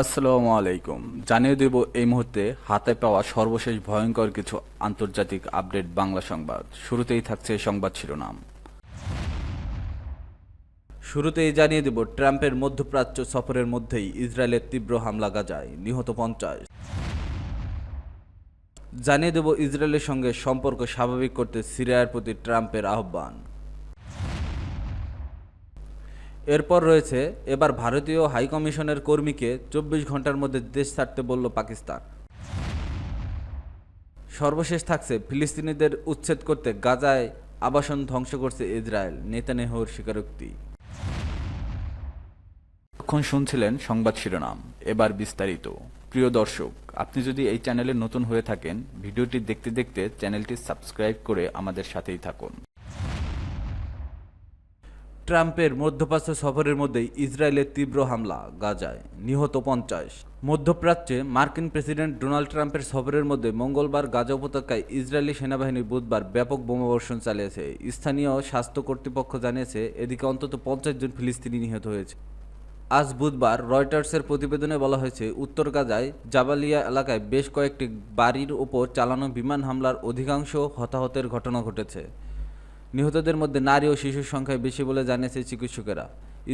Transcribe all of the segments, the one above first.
আসসালামু আলাইকুম। জানিয়ে দেব এই মুহূর্তে হাতে পাওয়া সর্বশেষ ভয়ঙ্কর কিছু আন্তর্জাতিক আপডেট বাংলা সংবাদ। শুরুতেই থাকছে সংবাদ শিরোনাম। শুরুতেই জানিয়ে দেব, ট্রাম্পের মধ্যপ্রাচ্য সফরের মধ্যেই ইসরায়েলের তীব্র হামলা গাজায়, নিহত পঞ্চাশ। জানিয়ে দেব, ইসরায়েলের সঙ্গে সম্পর্ক স্বাভাবিক করতে সিরিয়ার প্রতি ট্রাম্পের আহ্বান। এরপর রয়েছে, এবার ভারতীয় হাইকমিশনের কর্মীকে চব্বিশ ঘণ্টার মধ্যে দেশ ছাড়তে বলল পাকিস্তান। সর্বশেষ থাকছে, ফিলিস্তিনিদের উচ্ছেদ করতে গাজায় আবাসন ধ্বংস করছে ইসরায়েল, নেতানেহর স্বীকারোক্তি। এখন শুনছিলেন সংবাদ শিরোনাম, এবার বিস্তারিত। প্রিয় দর্শক, আপনি যদি এই চ্যানেলে নতুন হয়ে থাকেন, ভিডিওটি দেখতে দেখতে চ্যানেলটি সাবস্ক্রাইব করে আমাদের সাথেই থাকুন। ট্রাম্পের মধ্যপ্রাচ্য সফরের মধ্যেই ইসরায়েলের তীব্র হামলা গাজায় নিহত পঞ্চাশ। মধ্যপ্রাচ্যে মার্কিন প্রেসিডেন্ট ডোনাল্ড ট্রাম্পের সফরের মধ্যে মঙ্গলবার গাজা উপত্যকায় ইসরায়েলি সেনাবাহিনী বুধবার ব্যাপক বোমাবর্ষণ চালিয়েছে। স্থানীয় স্বাস্থ্য কর্তৃপক্ষ জানিয়েছে, এদিকে অন্তত পঞ্চাশ জন ফিলিস্তিনি নিহত হয়েছে। আজ বুধবার রয়টার্সের প্রতিবেদনে বলা হয়েছে, উত্তর গাজায় জাবালিয়া এলাকায় বেশ কয়েকটি বাড়ির ওপর চালানো বিমান হামলার অধিকাংশ হতাহতের ঘটনা ঘটেছে। নিহতদের মধ্যে নারী ও শিশুর সংখ্যায় বেশি বলে জানিয়েছে চিকিৎসকেরা।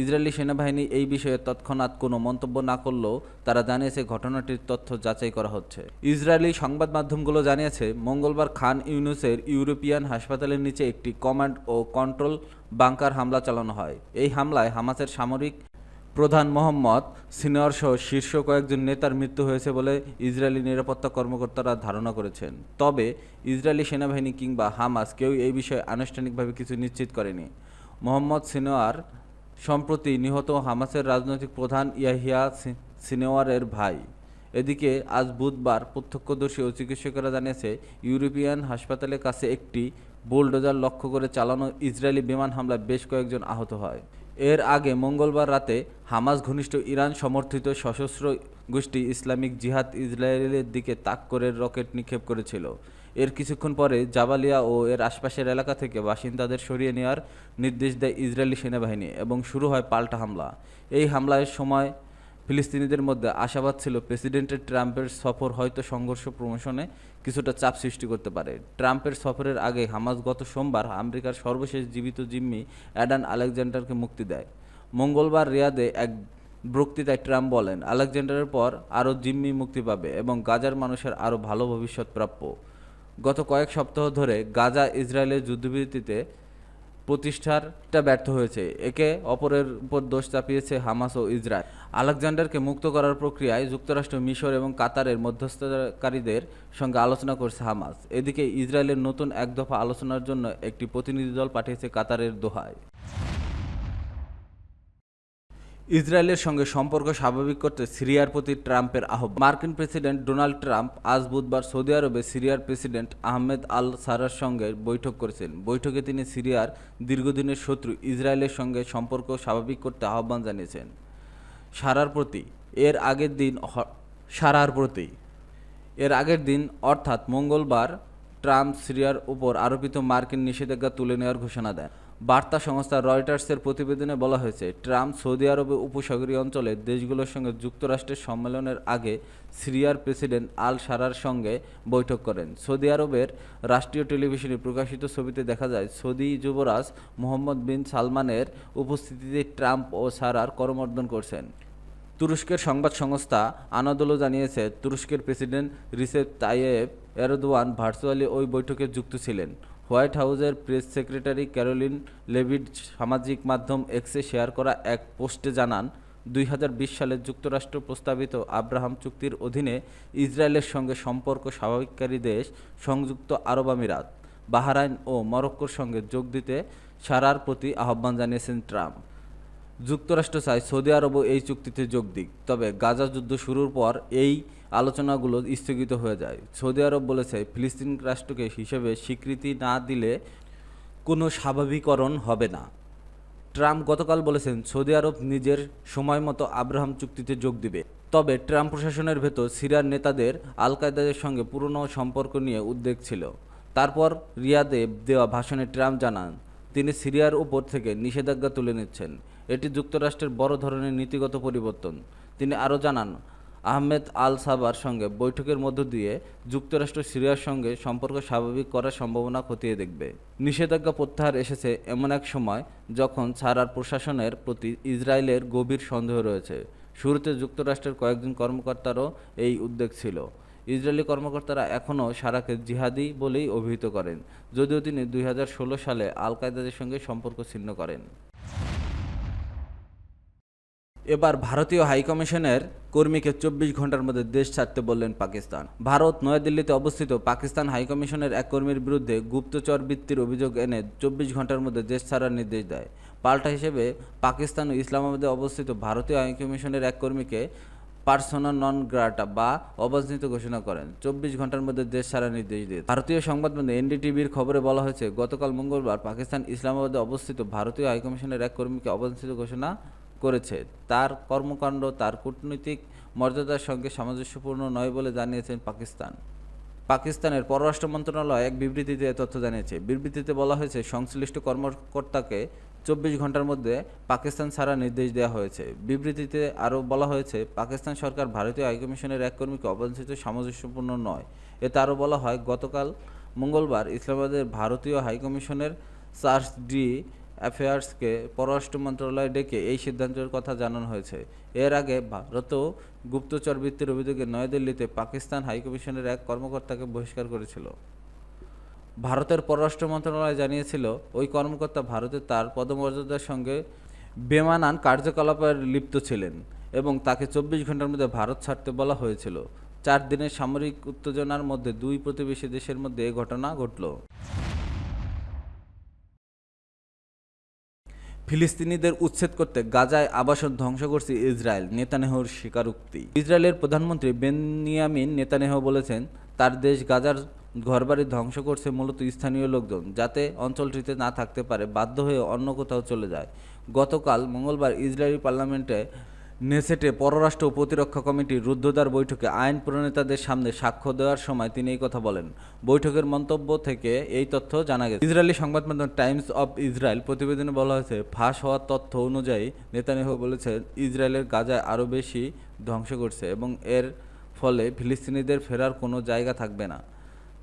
ইসরায়েলি সেনাবাহিনী এই বিষয়ে তৎক্ষণাৎ কোনো মন্তব্য না করলেও তারা জানিয়েছে ঘটনাটির তথ্য যাচাই করা হচ্ছে। ইসরায়েলি সংবাদ মাধ্যমগুলো জানিয়েছে, মঙ্গলবার খান ইউনুসের ইউরোপিয়ান হাসপাতালের নিচে একটি কমান্ড ও কন্ট্রোল বাংকার হামলা চালানো হয়। এই হামলায় হামাসের সামরিক প্রধান মোহাম্মদ সিনিয়র সহ শীর্ষ কয়েকজন নেতার মৃত্যু হয়েছে বলে ইসরায়েলি নিরাপত্তা কর্মকর্তারা ধারণা করেছেন। তবে ইসরায়েলি সেনাবাহিনী কিংবা হামাস কেউ এই বিষয়ে আনুষ্ঠানিকভাবে কিছু নিশ্চিত করেনি। মোহাম্মদ সিনোয়ার সম্প্রতি নিহত হামাসের রাজনৈতিক প্রধান ইয়াহিয়া সি- সিনোয়ারের ভাই। এদিকে আজ বুধবার প্রত্যক্ষদর্শী ও চিকিৎসকেরা জানিয়েছে, ইউরোপিয়ান হাসপাতালের কাছে একটি বুলডোজার লক্ষ্য করে চালানো ইসরায়েলি বিমান হামলায় বেশ কয়েকজন আহত হয়। এর আগে মঙ্গলবার রাতে হামাস ঘনিষ্ঠ ইরান সমর্থিত সশস্ত্র গোষ্ঠী ইসলামিক জিহাদ ইসরায়েলের দিকে তাক করে রকেট নিক্ষেপ করেছিল। এর কিছুক্ষণ পরে জাবালিয়া ও এর আশপাশের এলাকা থেকে বাসিন্দাদের সরিয়ে নেওয়ার নির্দেশ দেয় ইসরায়েলি সেনাবাহিনী এবং শুরু হয় পাল্টা হামলা। এই হামলায় সময় ফিলিস্তিনিদের মধ্যে আশাবাদ ছিল প্রেসিডেন্টের ট্রাম্পের সফর হয়তো সংঘর্ষ প্রমোশনে কিছুটা চাপ সৃষ্টি করতে পারে। ট্রাম্পের সফরের আগে হামাস গত সোমবার আমেরিকার সর্বশেষ জীবিত জিম্মি অ্যাডান আলেকজান্ডারকে মুক্তি দেয়। মঙ্গলবার রিয়াদে এক বক্তৃতায় ট্রাম্প বলেন, আলেকজান্ডারের পর আরও জিম্মি মুক্তি পাবে এবং গাজার মানুষের আরও ভালো ভবিষ্যৎ প্রাপ্য। গত কয়েক সপ্তাহ ধরে গাজা ইসরায়েলের যুদ্ধবিরতিতে প্রতিষ্ঠারটা ব্যর্থ হয়েছে। একে অপরের উপর দোষ চাপিয়েছে হামাস ও ইসরায়েল। আলেকজান্ডারকে মুক্ত করার প্রক্রিয়ায় যুক্তরাষ্ট্র, মিশর এবং কাতারের মধ্যস্থকারীদের সঙ্গে আলোচনা করছে হামাস। এদিকে ইসরায়েলের নতুন এক দফা আলোচনার জন্য একটি প্রতিনিধি দল পাঠিয়েছে কাতারের দোহায়। ইসরায়েলের সঙ্গে সম্পর্ক স্বাভাবিক করতে সিরিয়ার প্রতি ট্রাম্পের আহ্বান। মার্কিন প্রেসিডেন্ট ডোনাল্ড ট্রাম্প আজ বুধবার সৌদি আরবে সিরিয়ার প্রেসিডেন্ট আহমেদ আল সারার সঙ্গে বৈঠক করেছেন। বৈঠকে তিনি সিরিয়ার দীর্ঘদিনের শত্রু ইসরায়েলের সঙ্গে সম্পর্ক স্বাভাবিক করতে আহ্বান জানিয়েছেন। সারার প্রতি, এর আগের দিন সারার প্রতি, এর আগের দিন অর্থাৎ মঙ্গলবার ট্রাম্প সিরিয়ার উপর আরোপিত মার্কিন নিষেধাজ্ঞা তুলে নেওয়ার ঘোষণা দেন। বার্তা সংস্থা রয়টার্সের প্রতিবেদনে বলা হয়েছে, ট্রাম্প সৌদি আরবে উপসাগরীয় অঞ্চলের দেশগুলোর সঙ্গে যুক্তরাষ্ট্রের সম্মেলনের আগে সিরিয়ার প্রেসিডেন্ট আল সারার সঙ্গে বৈঠক করেন। সৌদি আরবের রাষ্ট্রীয় টেলিভিশনে প্রকাশিত ছবিতে দেখা যায়, সৌদি যুবরাজ মোহাম্মদ বিন সালমানের উপস্থিতিতে ট্রাম্প ও সারার করমর্দন করছেন। তুরস্কের সংবাদ সংস্থা আনাদোলো জানিয়েছে, তুরস্কের president Recep Tayyip Erdogan virtually ওই বৈঠকে যুক্ত ছিলেন। হোয়াইট হাউসের প্রেস সেক্রেটারি ক্যারোলিন লেভিড সামাজিক মাধ্যম এক্সে শেয়ার করা এক পোস্টে জানান, দুই হাজার বিশ সালে যুক্তরাষ্ট্র প্রস্তাবিত আব্রাহাম চুক্তির অধীনে ইসরায়েলের সঙ্গে সম্পর্ক স্বাভাবিককারী দেশ সংযুক্ত আরব আমিরাত, বাহরাইন ও মরক্কোর সঙ্গে যোগ দিতে সারার প্রতি আহ্বান জানিয়েছেন ট্রাম্প। যুক্তরাষ্ট্র চায় সৌদি আরবও এই চুক্তিতে যোগ দিক। তবে গাজা যুদ্ধ শুরুর পর এই আলোচনাগুলো স্থগিত হয়ে যায়। সৌদি আরব বলেছে, ফিলিস্তিন রাষ্ট্রকে হিসেবে স্বীকৃতি না দিলে কোনো স্বাভাবিকরণ হবে না। ট্রাম্প গতকাল বলেছেন, সৌদি আরব নিজের সময় মতো আব্রাহাম চুক্তিতে যোগ দিবে। তবে ট্রাম্প প্রশাসনের ভেতর সিরিয়ার নেতাদের আল কায়দাদের সঙ্গে পুরনো সম্পর্ক নিয়ে উদ্বেগ ছিল। তারপর রিয়াদে দেওয়া ভাষণে ট্রাম্প জানান, তিনি সিরিয়ার উপর থেকে নিষেধাজ্ঞা তুলে নিচ্ছেন। এটি যুক্তরাষ্ট্রের বড় ধরনের নীতিগত পরিবর্তন। তিনি আরও জানান, আহমেদ আল সাবার সঙ্গে বৈঠকের মধ্য দিয়ে যুক্তরাষ্ট্র সিরিয়ার সঙ্গে সম্পর্ক স্বাভাবিক করার সম্ভাবনা খতিয়ে দেখবে। নিষেধাজ্ঞা প্রত্যাহার এসেছে এমন এক সময় যখন সারার প্রশাসনের প্রতি ইসরায়েলের গভীর সন্দেহ রয়েছে। শুরুতে যুক্তরাষ্ট্রের কয়েকজন কর্মকর্তারও এই উদ্বেগ ছিল। ইসরায়েলি কর্মকর্তারা এখনও সারাকে জিহাদি বলেই অভিহিত করেন, যদিও তিনি দুই হাজার ষোলো সালে আল কায়দাদের সঙ্গে সম্পর্ক ছিন্ন করেন। এবার ভারতীয় হাইকমিশনের কর্মীকে চব্বিশ ঘণ্টার মধ্যে দেশ ছাড়তে বললেন পাকিস্তান। ভারত নয়াদিল্লিতে অবস্থিত পাকিস্তান হাইকমিশনের এক কর্মীর বিরুদ্ধে গুপ্তচর বৃত্তির অভিযোগ এনে চব্বিশ ঘণ্টার মধ্যে দেশ ছাড়ার নির্দেশ দেয়। পাল্টা হিসেবে পাকিস্তান ও ইসলামাবাদে অবস্থিত ভারতীয় হাইকমিশনের এক কর্মীকে পার্সোনা নন গ্রাটা বা অবাঞ্ছিত ঘোষণা করেন। চব্বিশ ঘণ্টার মধ্যে দেশ ছাড়ার নির্দেশ দিয়ে ভারতীয় সংবাদ মাধ্যম এনডিটিভির খবরে বলা হয়েছে, গতকাল মঙ্গলবার পাকিস্তান ইসলামাবাদে অবস্থিত ভারতীয় হাইকমিশনের এক কর্মীকে অবাঞ্ছিত ঘোষণা করেছে। তার কর্মকাণ্ড, তার কূটনৈতিক মর্যাদার সঙ্গে সামঞ্জস্যপূর্ণ নয় বলে জানিয়েছেন পাকিস্তান। পাকিস্তানের পররাষ্ট্র মন্ত্রণালয় এক বিবৃতিতে তথ্য জানিয়েছে। বিবৃতিতে বলা হয়েছে, সংশ্লিষ্ট কর্মকর্তাকে চব্বিশ ঘণ্টার মধ্যে পাকিস্তান ছাড়া নির্দেশ দেওয়া হয়েছে। বিবৃতিতে আরও বলা হয়েছে, পাকিস্তান সরকার ভারতীয় হাইকমিশনের এক কর্মীকে অবাঞ্ছিত সামঞ্জস্যপূর্ণ নয়। এতে আরও বলা হয়, গতকাল মঙ্গলবার ইসলামাবাদের ভারতীয় হাইকমিশনের চার্জ ডি অ্যাফেয়ার্সকে পররাষ্ট্র মন্ত্রণালয়ে ডেকে এই সিদ্ধান্তের কথা জানানো হয়েছে। এর আগে ভারতও গুপ্তচর বৃত্তির অভিযোগে নয়াদিল্লিতে পাকিস্তান হাইকমিশনের এক কর্মকর্তাকে বহিষ্কার করেছিল। ভারতের পররাষ্ট্র মন্ত্রণালয় জানিয়েছিল, ওই কর্মকর্তা ভারতে তার পদমর্যাদার সঙ্গে বেমানান কার্যকলাপের লিপ্ত ছিলেন এবং তাকে চব্বিশ ঘণ্টার মধ্যে ভারত ছাড়তে বলা হয়েছিল। চার দিনের সামরিক উত্তেজনার মধ্যে দুই প্রতিবেশী দেশের মধ্যে এ ঘটনা ঘটল। ফিলিস্তিনিদের উচ্ছেদ করতে গাজায় আবাসন ধ্বংস করছে ইসরায়েল, নেতানেহর স্বীকারোক্তি। ইসরায়েলের প্রধানমন্ত্রী বেনিয়ামিন নেতানেহ বলেছেন, তার দেশ গাজার ঘরবাড়ি ধ্বংস করছে মূলত স্থানীয় লোকজন, যাতে অঞ্চলটিতে না থাকতে পারে, বাধ্য হয়ে অন্য কোথাও চলে যায়। গতকাল মঙ্গলবার ইসরায়েলি পার্লামেন্টে নেসেটে পররাষ্ট্র ও প্রতিরক্ষা কমিটির রুদ্ধদ্বার বৈঠকে আইন প্রণেতাদের সামনে সাক্ষ্য দেওয়ার সময় তিনি এই কথা বলেন। বৈঠকের মন্তব্য থেকে এই তথ্য জানা গেছে। ইসরায়েলি সংবাদ মাধ্যম টাইমস অব ইসরায়েল প্রতিবেদনে বলা হয়েছে, ফাঁস হওয়ার তথ্য অনুযায়ী নেতানিয়াহু বলেছেন ইসরায়েলের গাজায় আরও বেশি ধ্বংস করছে এবং এর ফলে ফিলিস্তিনিদের ফেরার কোনো জায়গা থাকবে না।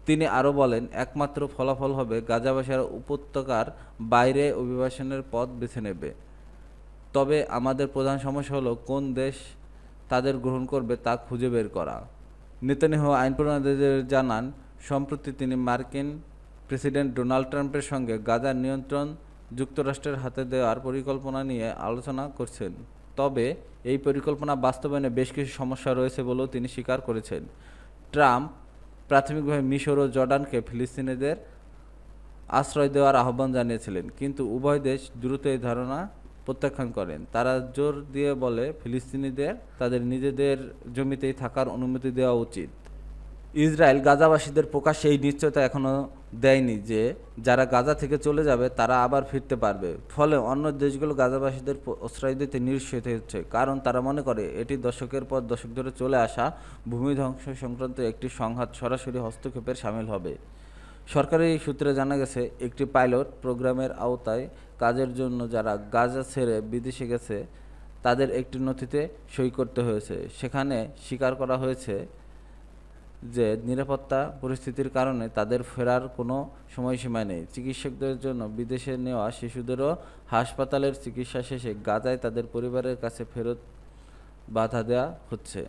তিনি আরও বলেন, একমাত্র ফলাফল হবে গাজাবাসীরা উপত্যকার বাইরে অভিবাসনের পথ বেছে নেবে। তবে আমাদের প্রধান সমস্যা হলো কোন দেশ তাদের গ্রহণ করবে তা খুঁজে বের করা। নেতানিয়াহু আইন প্রণেতাদের জানান, সম্প্রতি তিনি মার্কিন প্রেসিডেন্ট ডোনাল্ড ট্রাম্পের সঙ্গে গাজার নিয়ন্ত্রণ যুক্তরাষ্ট্রের হাতে দেওয়ার পরিকল্পনা নিয়ে আলোচনা করছেন। তবে এই পরিকল্পনা বাস্তবায়নে বেশ কিছু সমস্যা রয়েছে বলেও তিনি স্বীকার করেছেন। ট্রাম্প প্রাথমিকভাবে মিশর ও জর্ডানকে ফিলিস্তিনিদের আশ্রয় দেওয়ার আহ্বান জানিয়েছিলেন, কিন্তু উভয় দেশ দ্রুত এই ধারণা প্রত্যাখ্যান করেন। তারা জোর দিয়ে বলে, ফিলিস্তিনিদের, তাদের নিজেদের জমিতেই থাকার অনুমতি দেওয়া উচিত। ইসরায়েল গাজাবাসীদের প্রকাশ্যে এই নিশ্চয়তা এখনও দেয়নি যে, যারা গাজা থেকে চলে যাবে, তারা আবার ফিরতে পারবে। ফলে অন্য দেশগুলো গাজাবাসীদের আশ্রয় দিতে নিরুৎসাহিত হচ্ছে, কারণ তারা মনে করে, এটি দশকের পর দশক ধরে চলে আসা ভূমি ধ্বংস সংক্রান্ত একটি সংঘাত সরাসরি হস্তক্ষেপের সামিল হবে। সরকারি সূত্রে জানা গেছে, একটি পাইলট প্রোগ্রামের আওতায় কাজের জন্য যারা গাজা ছেড়ে বিদেশে গেছে, তাদের একটি নথিতে সই করতে হয়েছে। সেখানে স্বীকার করা হয়েছে যে, নিরাপত্তা পরিস্থিতির কারণে তাদের ফেরার কোনো সময়সীমা নেই। চিকিৎসকদের জন্য বিদেশে নেওয়া শিশুদেরও হাসপাতালের চিকিৎসা শেষে গাজায় তাদের পরিবারের কাছে ফেরত বাধা দেওয়া হচ্ছে।